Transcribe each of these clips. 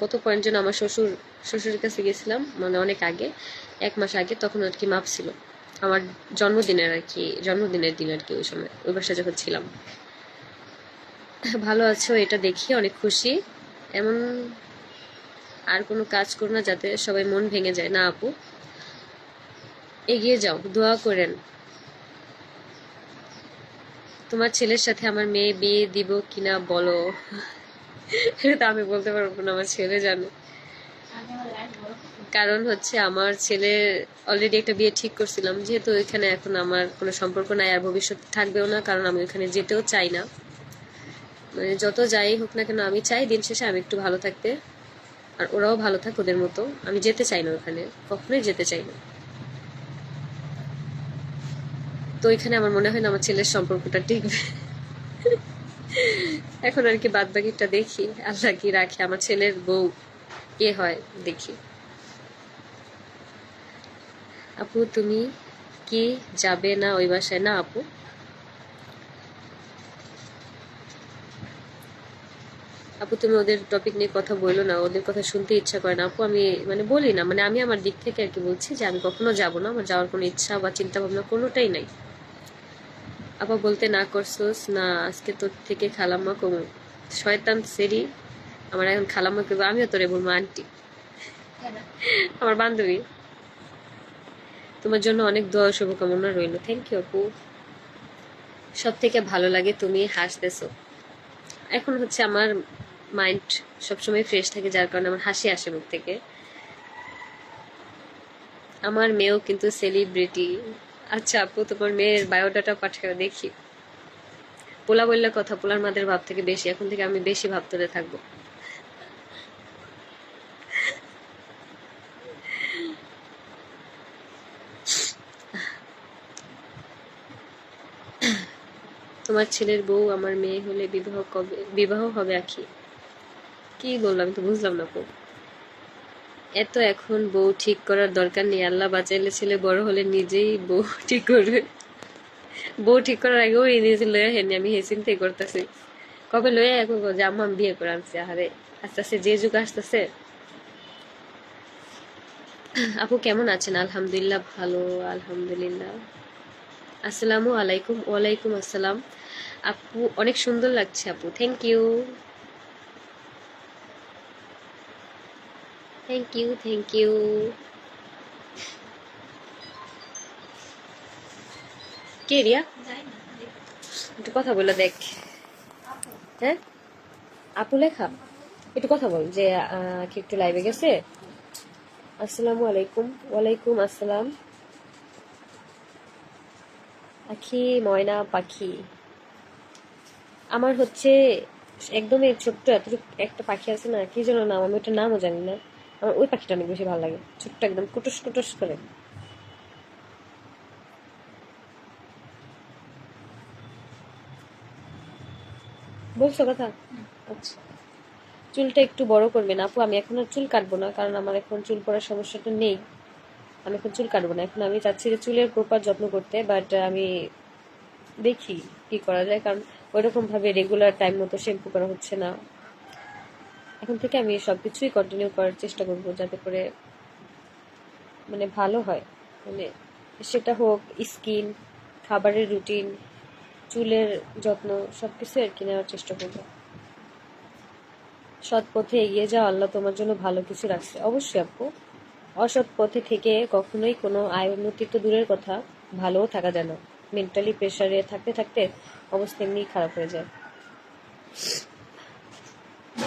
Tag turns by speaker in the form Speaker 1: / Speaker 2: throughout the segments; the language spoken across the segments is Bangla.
Speaker 1: কত পয়েন্ট যেন আমার শ্বশুর, শ্বশুরের কাছে গেছিলাম মানে অনেক আগে, এক মাস আগে, তখন আর কি মাপ ছিল। আমার জন্মদিনের আর কি, জন্মদিনের দিন আর কি ওই সময়, ওই বাসায় যখন ছিলাম। ভালো আছো, এটা দেখি, অনেক খুশি। এমন আর কোনো কাজ করো না যাতে সবাই মন ভেঙে যায়। না আপু, এগিয়ে যাও, দোয়া করেন। তোমার ছেলের সাথে আমার মেয়ে বিয়ে দিব কিনা বলো। তো আমি বলতে পারব না, আমার ছেলে জানে। কারণ হচ্ছে আমার ছেলে অলরেডি একটা বিয়ে ঠিক করছিলাম, যেহেতু এখানে এখন আমার কোনো সম্পর্ক নাই আর ভবিষ্যৎ থাকবেও না, কারণ আমি ওখানে যেতেও চাই না। মানে যত যাই হোক না কেন, আমি চাই দিন শেষে আমি একটু ভালো থাকতে, আর ওরাও ভালো থাক ওদের মতো। আমি যেতে চাই না ওখানে, কখনোই যেতে চাই না। তো এখানে আমার মনে হয় না আমার ছেলের সম্পর্কটা টিকবে। এখন আর কি বাদ বাকিটা দেখি। আল্লাহ কি রাখে, আমার ছেলের বউ কে হয় দেখি। আপু, তুমি কি যাবে না ওই বাসায়? না, আপু। আপু, তুমি ওদের টপিক নিয়ে কথা বলল না, ওদের কথা শুনতে ইচ্ছা করে না। আপু, আমি মানে বলি না মানে আমি আমার দিক থেকে আর কি বলছি যে আমি কখনো যাব না, আমার যাওয়ার কোনো ইচ্ছা বা চিন্তা ভাবনা কোনোটাই নাই। আপা বলতে না করছোস, না, আজকে তোর থেকে খালাম্মা কমু। শয়তান সেরি, আমার এখন খালাম্মা করব, আমিও তোরে বলব, আন্টি। আমার বান্ধবী। তোমার জন্য অনেক দোয়া শুভকামনা রইল। থ্যাংক ইউ আপু। সব থেকে ভালো লাগে তুমি হাসতেছো। এখন হচ্ছে আমার মাইন্ড সবসময় ফ্রেশ থাকে, যার কারণে আমার হাসি আসে মুখ থেকে। আমার মেয়েও কিন্তু সেলিব্রিটি আচ্ছা আপু, তোমার মেয়ের বায়োডাটা পাঠাও দেখি। পোলা বললে কথা, পোলার মাদের ভাব থেকে বেশি, এখন থেকে আমি বেশি ভাব তুলে থাকব। তোমার ছেলের বউ, আমার মেয়ে হলে বিবাহ কবে বিবাহ হবে আখি? কি বললাম তো বুঝলাম না এত এখন বউ ঠিক করার দরকার নেই। আল্লাহ বাঁচাইলে ছেলে বড় হলে নিজেই বউ ঠিক করবে। বউ ঠিক করার আগেও এই নিজে লয়ে হেনি আমি হে চিন্তাই করতেছি। কবে লয়ে এখন যে আম্মা আমি বিয়ে করে আনছি আরে আস্তে আস্তে যে যুগ আসতেছে। আপু কেমন আছেন? আলহামদুলিল্লাহ ভালো, আলহামদুলিল্লাহ। আসসালামু আলাইকুম, ওয়ালাইকুম আসসালাম। আপু, অনেক সুন্দর লাগছে আপু। Thank you thank you thank you কে রিয়া? একটু কথা বলে দেখ। হ্যাঁ? আপু লেখা? একটু কথা বল যে কি একটু লাইভে গেছে? আসসালামু আলাইকুম। ওয়ালাইকুম আসসালাম। পাখি ময়না, পাখি। আমার হচ্ছে একদমই ছোট্ট, এতটুকু একটা পাখি আছে না, কি যেন নাম, আমি ওটার নামও জানি না। আমার ওই পাখিটা অনেক বেশি ভালো লাগে। ছোট্ট একদম, কুটুস কুটুস করে। বলছো কথা? আচ্ছা। চুলটা একটু বড় করবেন। আপু, আমি এখন আর চুল কাটবো না, কারণ আমার এখন চুল পড়ার সমস্যাটা নেই। আমি এখন চুল কাটবো না। এখন আমি চাচ্ছি যে চুলের প্রপার যত্ন করতে বাট আমি দেখি কি করা যায়, কারণ ওইরকম ভাবে রেগুলার টাইম মতো শ্যাম্পু করা হচ্ছে না। এখন থেকে আমি সবকিছুই কন্টিনিউ করার চেষ্টা করব যাতে করে মানে ভালো হয়। মানে সেটা হোক স্কিন খাবারের রুটিন চুলের যত্ন, সবকিছু আর কি নেওয়ার চেষ্টা করব। সৎ পথে এগিয়ে যাও আল্লাহ তোমার জন্য ভালো কিছু রাখছে। অবশ্যই আপু, অসৎ পথে থেকে কখনোই কোনো আয় উন্নতি তো দূরের কথা, ভালোও থাকা যায় না। মেন্টালি প্রেশারে থাকতে থাকতে অবস্থা এমনি খারাপ হয়ে যায়।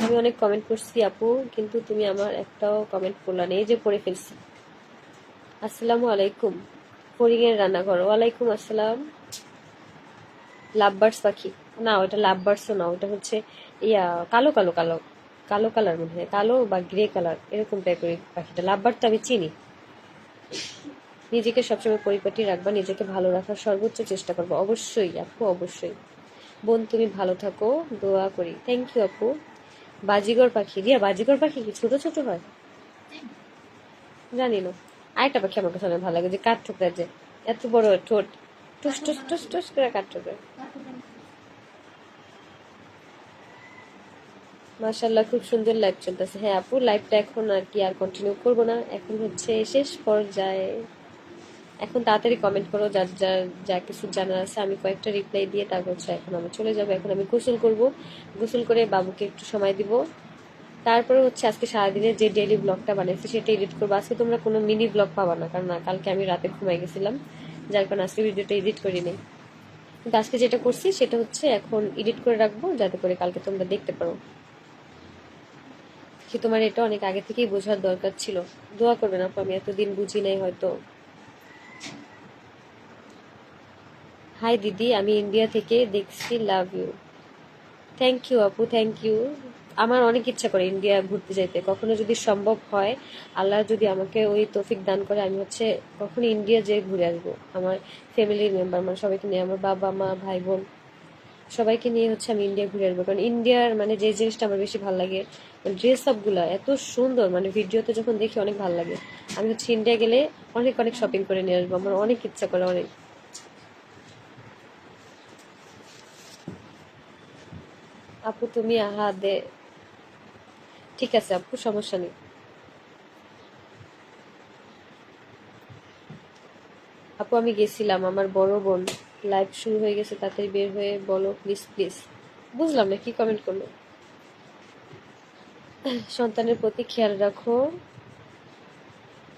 Speaker 1: আমি অনেক কমেন্ট করছি আপু, কিন্তু তুমি আমার একটাও কমেন্ট করলা নেই যে পড়ে ফেলছি। আসসালামু আলাইকুম ফরিংয়ের রান্নাঘর। ওয়ালাইকুম আসসালাম, লাভবার্ডস পাখি। না ওটা লাভবার্ডসও না ওটা হচ্ছে ইয়া, কালো কালো কালো কালো কালার মনে হয়, কালো বা গ্রে কালার, এরকম টাইপের পাখিটা। লাভবার্ড তো আমি চিনি। নিজেকে সবসময় পরিপাটি রাখবা, নিজেকে ভালো রাখার সর্বোচ্চ চেষ্টা করব। অবশ্যই, আপু, অবশ্যই। বোন, তুমি ভালো থাকো, দোয়া করি। থ্যাংক ইউ আপু। বাজিগর পাখি। দিয়া বাজিগর পাখি কি ছোট ছোট হয়? জানি না। আরেকটা পাখি আমার কাছে অনেক ভালো লাগে, যে কাঠ ঠোকরা যে, এত বড় ঠোঁট। টুস টুস টুস টুস করে কাঠ ঠোকরা মাশাল্লাহ খুব সুন্দর লাইভ চলতেছে। হ্যাঁ আপু লাইভটা এখন আর কি আর কন্টিনিউ করব না। এখন হচ্ছে শেষ পর্যায়ে। এখন তাড়াতাড়ি কমেন্ট করো যার যার যা কিছু জানার আছে। আমি কয়েকটা রিপ্লাই দিয়ে তারপর হচ্ছে এখন আমি চলে যাব। এখন আমি গোসল করব। গোসল করে বাবুকে একটু সময় দিব। তারপরে হচ্ছে আজকে সারাদিনের যে ডেইলি ব্লগটা বানাইছি, সেটা এডিট করব। আজকে তোমরা কোনো মিনি ব্লগ পাবা না, কারণ কালকে আমি রাতে ঘুমাই গেছিলাম। যার কারণে আজকে ভিডিওটা এডিট করি নাই কিন্তু আজকে যেটা করছি, সেটা হচ্ছে এখন এডিট করে রাখব, যাতে করে কালকে তোমরা দেখতে পারো। তোমার এটা অনেক আগে থেকেই বোঝার দরকার ছিল। দোয়া করবে না আমি এতদিন বুঝি নাই হয়তো। হাই দিদি আমি ইন্ডিয়া থেকে দেখছি লাভ ইউ থ্যাংক ইউ আপু থ্যাংক ইউ আমার অনেক ইচ্ছা করে ইন্ডিয়া ঘুরতে যেতে কখনো যদি সম্ভব হয়, আল্লাহ যদি আমাকে ওই তৌফিক দান করে, আমি হচ্ছে কখনো ইন্ডিয়া যেয়ে ঘুরে আসব। আমার ফ্যামিলির মেম্বার মানে সবাইকে নিয়ে, আমার বাবা, মা, ভাই, বোন, সবাইকে নিয়ে হচ্ছে আমি ইন্ডিয়া ঘুরে আসব। কারণ ইন্ডিয়ার মানে যে জিনিসটা আমার বেশি ভালো লাগে ড্রেস আপগুলো এত সুন্দর মানে ভিডিওতে যখন দেখি অনেক ভালো লাগে। আমি হচ্ছে ইন্ডিয়া গেলে অনেক অনেক শপিং করে নিয়ে আসব, আমার অনেক ইচ্ছা করে, অনেক। আপু, তুমি আহা দে ঠিক আছে, আপু, সমস্যা নেই। আপু, আমি গেছিলাম, আমার বড় বোন। লাইভ শুরু হয়ে গেছে, তাড়াতাড়ি বের হয়ে বলো প্লিজ প্লিজ বুঝলাম না, কি কমেন্ট করল? সন্তানের প্রতি খেয়াল রাখো।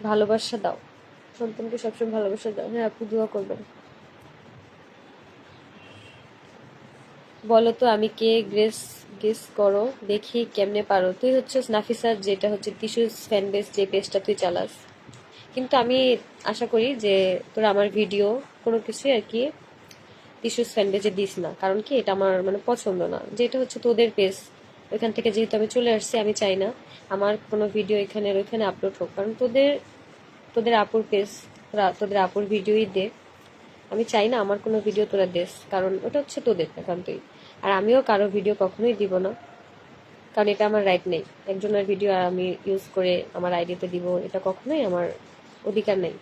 Speaker 1: ভালোবাসা দাও। সন্তানকে সবসময় ভালোবাসা দাও। হ্যাঁ আপু দোয়া করবেন। বলো তো, আমি কে? গ্রেস, গেস করো। দেখি কেমনে পারো। তুই হচ্ছে নাফিসার, যেটা হচ্ছে টিস্যুস ফ্যান বেস যে পেজটা তুই চালাস। কিন্তু আমি আশা করি যে তোরা আমার ভিডিও কোনো কিছুই আর কি টিস্যুস ফ্যান বেজে দিস না। কারণ কি, এটা আমার মানে পছন্দ না। যেটা হচ্ছে তোদের পেজ ওইখান থেকে যেহেতু আমি চলে আসছি, আমি চাই না আমার কোনো ভিডিও এখানে ওইখানে আপলোড হোক। কারণ তোদের তোদের আপুর পেজ তোদের আপুর ভিডিওই দে। আমি চাই না আমার কোনো ভিডিও তোরা দেস, কারণ ওটা হচ্ছে তোদের একান্তই আর আমিও কারও ভিডিও কখনোই দিব না, কারণ এটা আমার রাইট নেই। একজনের ভিডিও আর আমি ইউজ করে আমার আইডিতে দিব, এটা কখনোই আমার অধিকার নেই।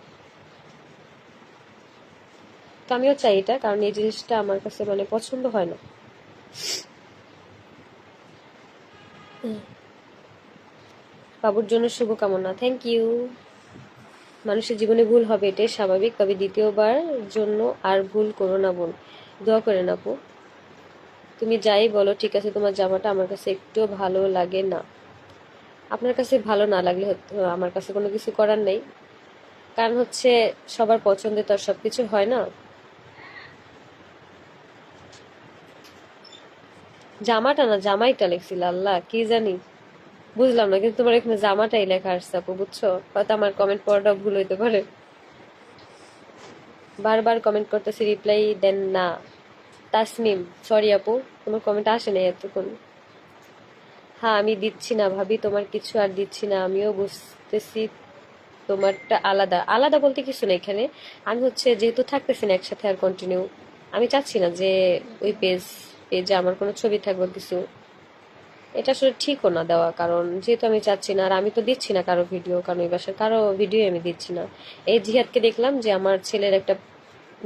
Speaker 1: তো আমিও চাই এটা, কারণ এই জিনিসটা আমার কাছে মানে পছন্দ হয় না। বাবুর জন্য শুভকামনা। থ্যাংক ইউ মানুষের জীবনে ভুল হবে, এটাই স্বাভাবিক। তবে দ্বিতীয়বার জন্য আর ভুল করো না বোন। দোয়া করে আপু। তুমি যাই বলো, ঠিক আছে, তোমার জামাটা আমার কাছে একটুও ভালো লাগে না। আপনার কাছে ভালো না লাগলে আমার কাছে কোনো কিছু করার নেই। কারণ হচ্ছে সবার পছন্দের তো আর সব কিছু হয় না। জামাটা না, জামাইটা লেখছিল, আল্লাহ, কি জানি। বুঝলাম না, কিন্তু তোমার এখানে জামাটাই লেখা আসছে আপু, বুঝছ? হয়তো আমার কমেন্ট পড়াটা ভুল হইতে পারে। বারবার কমেন্ট করতেছি রিপ্লাই দেন না। তাসমিম সরি আপু, তোমার কমেন্ট আসে নাই এতক্ষণ। হ্যাঁ আমি দিচ্ছি না ভাবি, তোমার কিছু আর দিচ্ছি না, আমিও বুঝতেছি তোমারটা আলাদা। আলাদা বলতে কিছু না এখানে। আমি হচ্ছে, যেহেতু থাকতেছি না একসাথে আর কন্টিনিউ আমি চাচ্ছি না যে ওই পেজ পেজে আমার কোনো ছবি থাকবে কিছু, এটা আসলে ঠিকও না দেওয়া, কারণ যেহেতু আমি চাচ্ছি না, আর আমি তো দিচ্ছি না কারও ভিডিও কারণ এই বাসার কারও ভিডিও আমি দিচ্ছি না। এই জিহাদকে দেখলাম যে আমার ছেলের একটা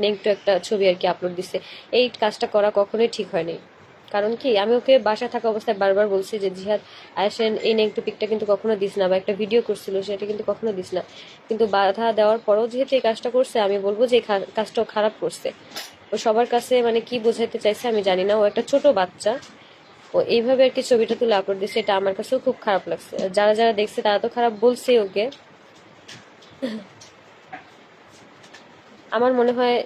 Speaker 1: নেংটো একটা ছবি আর কি আপলোড দিচ্ছে এই কাজটা করা কখনোই ঠিক হয়নি। কারণ কি, আমি ওকে বাসা থাকা অবস্থায় বারবার বলছি যে, জিহাদ, আসেন, এই নেংটো পিকটা কিন্তু কখনো দিস না, বা একটা ভিডিও করছিল, সেটা কিন্তু কখনো দিস না। কিন্তু বাধা দেওয়ার পরও যেহেতু এই কাজটা করছে, আমি বলব যে কাজটাও খারাপ করছে। সবার কাছে মানে কি বোঝাতে চাইছে আমি জানি না। ও একটা ছোট বাচ্চা। ও এইভাবে আর কি ছবিটা তুলে আপলোড দিচ্ছে এটা আমার কাছেও খুব খারাপ লাগছে। যারা যারা দেখছে তারা তো খারাপ বলছে ওকে। আমার মনে হয়,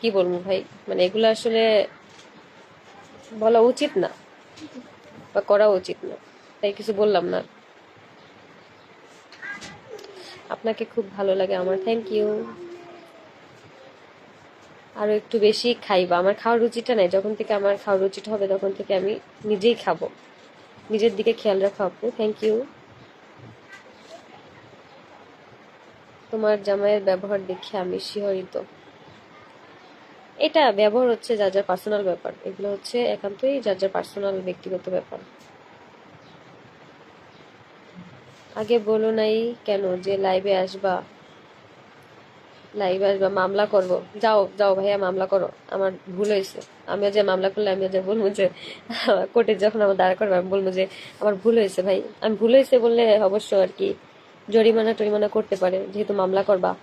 Speaker 1: কি বলব ভাই মানে এগুলো আসলে বলা উচিত না, বা করা উচিত না। তাই কিছু বললাম না। আপনাকে খুব ভালো লাগে, আমার থ্যাংক ইউ আরও একটু বেশি খাইবা। আমার খাওয়ার রুচিটা নাই। যখন থেকে আমার খাওয়ার রুচিটা হবে, তখন থেকে আমি নিজেই খাব। নিজের দিকে খেয়াল রাখো আপু। থ্যাংক ইউ তোমার জামাইয়ের ব্যবহার দেখে আমি শিহরিত। এটা ব্যবহার হচ্ছে যার যার পার্সোনাল ব্যাপার। এগুলো হচ্ছে একান্তই যার যার পার্সোনাল ব্যক্তিগত ব্যাপার। আগে বলো নাই কেন যে লাইভে আসবা? লাইভ আসবা মামলা করব। যাও যাও ভাইয়া, মামলা করো। আমার ভুল হয়েছে। আমিও যে মামলা করলে আমিও যে বলব যে, কোর্টে যখন আমার দাঁড়া করবে, আমি বলব যে, আমার ভুল হয়েছে ভাই। আমি ভুল হয়েছে বললে অবশ্য আর কি, জরিমানা টরিমানা করতে পারে, যেহেতু মামলা করবা।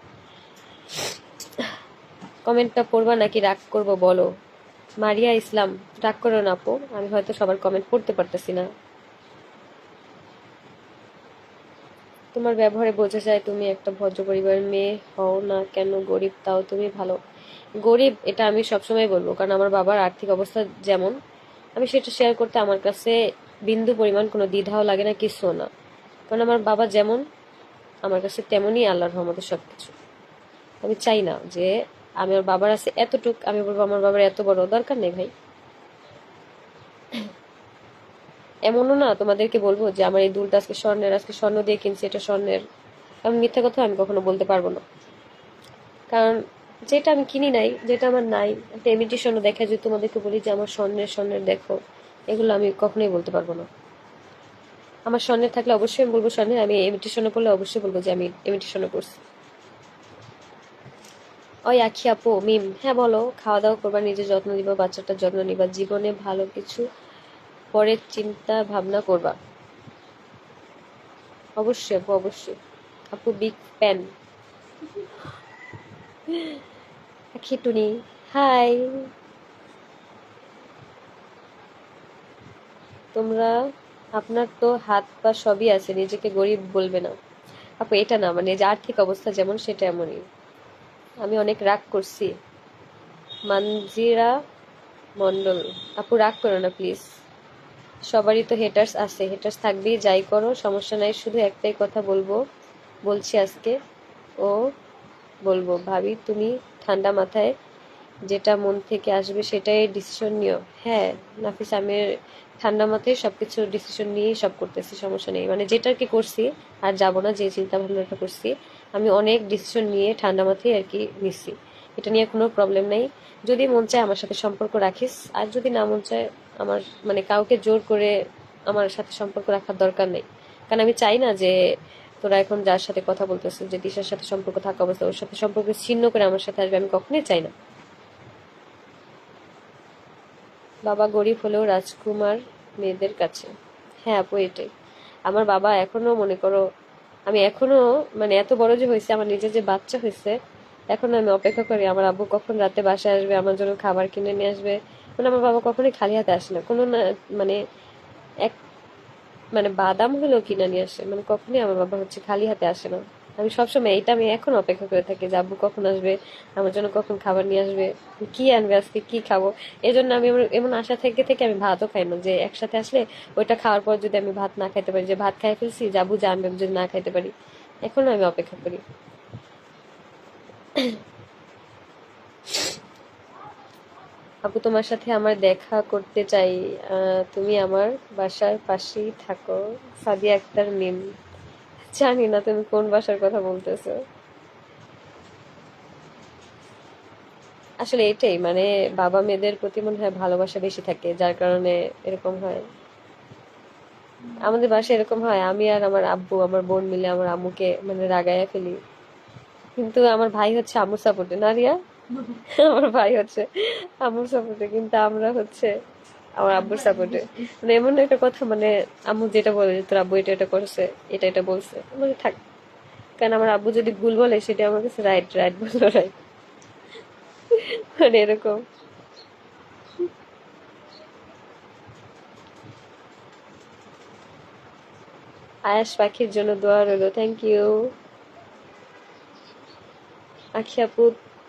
Speaker 1: কমেন্টটা পড়বা নাকি রাগ করব বলো? মারিয়া ইসলাম, রাগ করো না আপু। আমি হয়তো সবার কমেন্ট পড়তে পারতেছি না। তোমার ব্যবহারে বোঝা যায় তুমি একটা ভদ্র পরিবারের মেয়ে, হও না কেন, গরিব তাও তুমি ভালো। গরিব, এটা আমি সবসময় বলব, কারণ আমার বাবার আর্থিক অবস্থা যেমন, আমি সেটা শেয়ার করতে আমার কাছে বিন্দু পরিমাণ কোনো দ্বিধাও লাগে না কিছু না। কারণ আমার বাবা যেমন, আমার কাছে তেমনই আল্লাহর রহমতে সব কিছু আমি চাই না যে আমি আমার বাবার আছে এতটুক, আমি বলব আমার বাবার এত বড় দরকার নেই ভাই। এমনও না তোমাদেরকে বলব যে আমার এই দুলটা আজকে স্বর্ণের, আজকে স্বর্ণ দিয়ে কিনছি, এটা স্বর্ণের। কারণ মিথ্যা কথা আমি কখনো বলতে পারব না। কারণ যেটা আমি কিনি নাই, যেটা আমার নাই, একটা ইমিটেশনও দেখা যদি তোমাদেরকে বলি যে আমার স্বর্ণের স্বর্ণের দেখো, এগুলো আমি কখনোই বলতে পারব না। আমার স্বর্ণের থাকলে অবশ্যই আমি বলব স্বর্ণের, আমি ইমিটেশনে করলে অবশ্যই বলব যে আমি ইমিটেশনে করছি। ওই আখি আপু, মিম হ্যাঁ বলো খাওয়া দাওয়া করবা নিজের যত্ন দিবা বাচ্চাটার যত্ন নিবা, জীবনে ভালো কিছু পরের চিন্তা ভাবনা করবা। অবশ্যই আপু অবশ্যই। আপু বিগ প্যান খিটুনি হাই তোমরা, আপনার তো হাত পা সবই আছে, নিজেকে গরিব বলবে না। আপু, এটা না মানে যে আর্থিক অবস্থা যেমন, সেটা এমনই। আমি অনেক রাগ করছি। মানজিরা মন্ডল আপু, রাগ করো না প্লিজ সবারই তো হেটার্স আছে। হেটার্স থাকবেই, যাই করো, সমস্যা নাই, শুধু একটাই কথা বলব, বলছি আজকে, ও বলব, ভাবি, তুমি ঠান্ডা মাথায় যেটা মন থেকে আসবে সেটাই ডিসিশন নিও। হ্যাঁ নাফিস, আমি ঠান্ডা মাথায় সব কিছু ডিসিশন নিয়েই সব করতেছি, সমস্যা নেই। মানে যেটা কি করছি, আর যাব না, যে চিন্তা ভাবনাটা করছি, আমি অনেক ডিসিশন নিয়ে ঠান্ডা মাথায় আর কি নিচ্ছি। এটা নিয়ে কোনো প্রবলেম নেই। যদি মন চায় আমার সাথে সম্পর্ক রাখিস। আর যদি না মন চায় আমার মানে কাউকে জোর করে আমার সাথে সম্পর্ক রাখার দরকার নেই। কারণ আমি চাই না যে তোরা এখন যার সাথে কথা বলতেছিস, যে দিশার সাথে সম্পর্ক থাকা অবস্থা, ওর সাথে সম্পর্ক ছিন্ন করে আমার সাথে আসবে, আমি কখনোই চাই না। বাবা গরিব হলেও রাজকুমার মেয়েদের কাছে। হ্যাঁ আপু, এটাই। আমার বাবা এখনও, মনে করো, আমি এখনও মানে এত বড় যে হয়েছে, আমার নিজের যে বাচ্চা হয়েছে এখন আমি অপেক্ষা করি, আমার আব্বু কখন রাতে বাসায় আসবে, আমার জন্য খাবার কিনে নিয়ে আসবে। মানে আমার বাবা কখনোই খালি হাতে আসে না। কোনো না মানে এক মানে বাদাম হলেও কিনে নিয়ে আসে। মানে কখনোই আমার বাবা হচ্ছে খালি হাতে আসে না। আমি সবসময় এইটা আমি এখন অপেক্ষা করে থাকি যে, আব্বু কখন আসবে, আমার জন্য কখন খাবার নিয়ে আসবে, কি আনবে আজকে, কি খাব? এই জন্য আমি এমন আশা থেকে থেকে আমি ভাতও খাই না যে, একসাথে আসলে ওইটা খাওয়ার পর যদি আমি ভাত না খাইতে পারি, যে ভাত খাই ফেলছি, যে আব্বু জানবে যদি না খাইতে পারি। এখনও আমি অপেক্ষা করি। আপু, তোমার সাথে আমার দেখা করতে চাই। তুমি আমার বাসার পাশেই থাকো। সাদিয়া আক্তার মিম জানি না তুমি কোন বাসার কথা বলতেছো। আসলে এটাই মানে বাবা মেয়েদের প্রতি মনে হয় ভালোবাসা বেশি থাকে, যার কারণে এরকম হয়। আমাদের বাসায় এরকম হয়, আমি আর আমার আব্বু, আমার বোন মিলে আমার আম্মুকে মানে রাগাইয়া ফেলি। কিন্তু আমার ভাই হচ্ছে আম্মুর সাপোর্টে না রিয়া? আমার ভাই হচ্ছে আম্মুর সাপোর্টে কিন্তু আমরা হচ্ছে আমার আব্বুর সাপোর্টে মানে এমন একটা কথা মানে আম্মু যেটা বলে তোর আব্বু এটা এটা করছে, এটা এটা বলছে। মানে থাক। কারণ আমার আব্বু যদি ভুল বলে, সেটা আমার কাছে রাইট রাইট বলল রাইট মানে এরকম। আয়াস পাখির জন্য দোয়া রইল। থ্যাংক ইউ আখি আপু,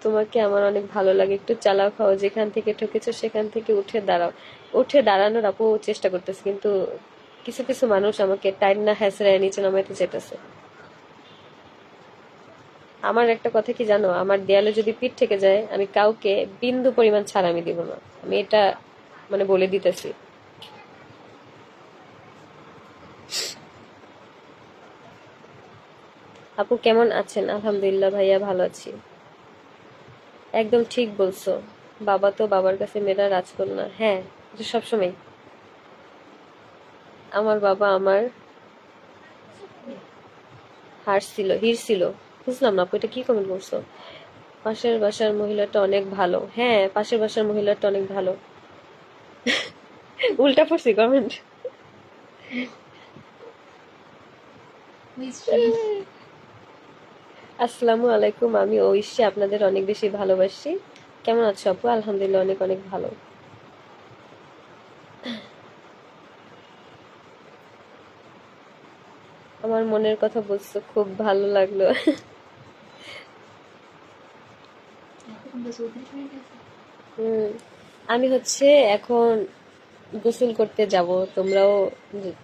Speaker 1: তোমাকে আমার অনেক ভালো লাগে। একটু চালাও, খাও। যেখান থেকে ঠকেছো, সেখান থেকে উঠে দাঁড়াও। উঠে দাঁড়ানোর আপু চেষ্টা করতেছে, কিন্তু কিছু কিছু মানুষ আমাকে টাইম না হ্যাসরায় নিচে নামাইতে যেতেছে আমার একটা কথা কি জানো? আমার দেয়ালে যদি পিঠ থেকে যায়, আমি কাউকে বিন্দু পরিমাণ ছাড় আমি দিব না। আমি এটা মানে বলে দিতেছি। আপু কেমন আছেন? আলহামদুলিল্লাহ ভাইয়া ভালো আছি। একদম ঠিক বলছো। বাবা তো বাবার কাছে মেয়েরা রাজকন্যা। হ্যাঁ এটা সবসময়। আমার বাবা আমার হার ছিল, হির ছিল। বুঝলাম না আপু, এটা কি কমেন্ট করছ? পাশের বাসার মহিলাটা অনেক ভালো। হ্যাঁ পাশের বাসার মহিলাটা অনেক ভালো। উল্টা পড়ছি কমেন্ট আসসালামু আলাইকুম, আমি ঐশী, আপনাদের অনেক বেশি ভালোবাসি। কেমন আছো আপু? আলহামদুলিল্লাহ, অনেক অনেক ভালো। আমার মনের কথা বলছো, খুব ভালো লাগল। আমি হচ্ছে এখন গোসল করতে যাব, তোমরাও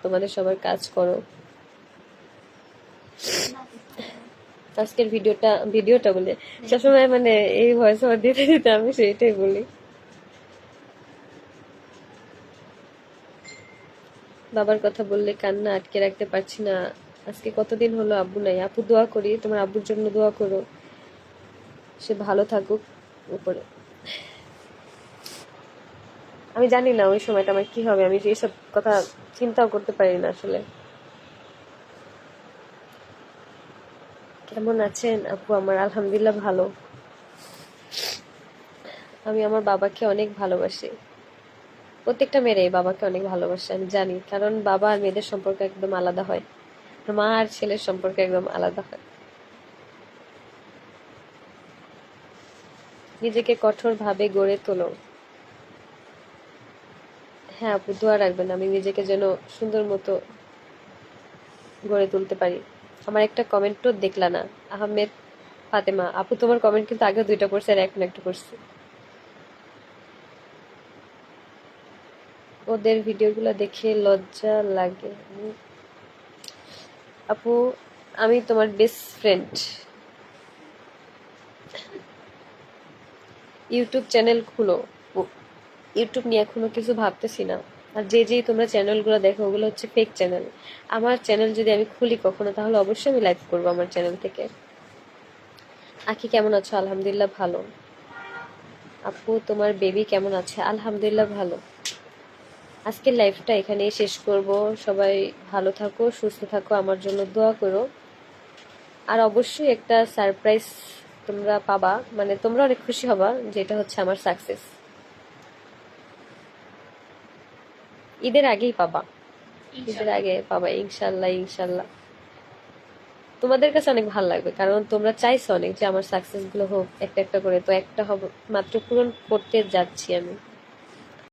Speaker 1: তোমাদের সবার কাজ করো। আজকের ভিডিওটা ভিডিওটা বলে। সবসময় মানে এই ভয়েস ওভার দিতে দিতে আমি সেইটাই বলি। বাবার কথা বললে কান্না আটকে রাখতে পারছি না। আজকে কতদিন হলো আব্বু নাই? আপু দোয়া করি, তোমার আব্বুর জন্য দোয়া করো। সে ভালো থাকুক উপরে। আমি জানি না ওই সময়টা আমার কি হবে, আমি এইসব কথা চিন্তাও করতে পারি না আসলে। কেমন আছেন? আপু, আমার আলহামদুলিল্লাহ ভালো। আমি আমার বাবাকে অনেক ভালোবাসি। প্রত্যেকটা মেয়েরাই বাবাকে অনেক ভালোবাসে, আমি জানি। কারণ বাবা আর মেয়েদের সম্পর্ক একদম আলাদা হয়। মা আর ছেলের সম্পর্ক একদম আলাদা হয়। নিজেকে কঠোরভাবে গড়ে তোলো। হ্যাঁ আপু, দোয়া রাখবেন, আমি নিজেকে যেন সুন্দর মতো গড়ে তুলতে পারি। আমার একটা কমেন্টও দেখলা না। আহমেদ, ফাতেমা, আপু, তোমার কমেন্ট কিন্তু আগে দুইটা করছে, আর এখন একটা করছে। ওদের ভিডিওগুলো দেখে লজ্জা লাগে। আপু, আমি তোমার বেস্ট ফ্রেন্ড ইউটিউব চ্যানেল খুলো। ইউটিউব নিয়ে এখনও কিছু ভাবতেছি না। আর যে যেই তোমরা চ্যানেলগুলো দেখো, ওগুলো হচ্ছে ফেক চ্যানেল আমার চ্যানেল যদি আমি খুলি কখনো, তাহলে অবশ্যই আমি লাইভ করব আমার চ্যানেল থেকে। আখি কেমন আছো? আলহামদুলিল্লাহ ভালো। আপু, তোমার বেবি কেমন আছে? আলহামদুলিল্লাহ ভালো। আজকের লাইফটা এখানেই শেষ করব। সবাই ভালো থাকো, সুস্থ থাকো, আমার জন্য দোয়া করো। আর অবশ্যই একটা সারপ্রাইজ তোমরা পাবা। মানে তোমরা অনেক খুশি হবা, যেটা হচ্ছে আমার সাকসেস ঈদের আগেই পাবা। ঈদের আগে পাবা ইনশাল্লাহ ইনশাল্লাহ। তোমাদের কাছে অনেক ভালো লাগবে কারণ তোমরা চাইছো অনেক যে আমার সাকসেসগুলো হোক একটা একটা করে। তো একটা হবে মাত্র পূরণ করতে যাচ্ছি আমি।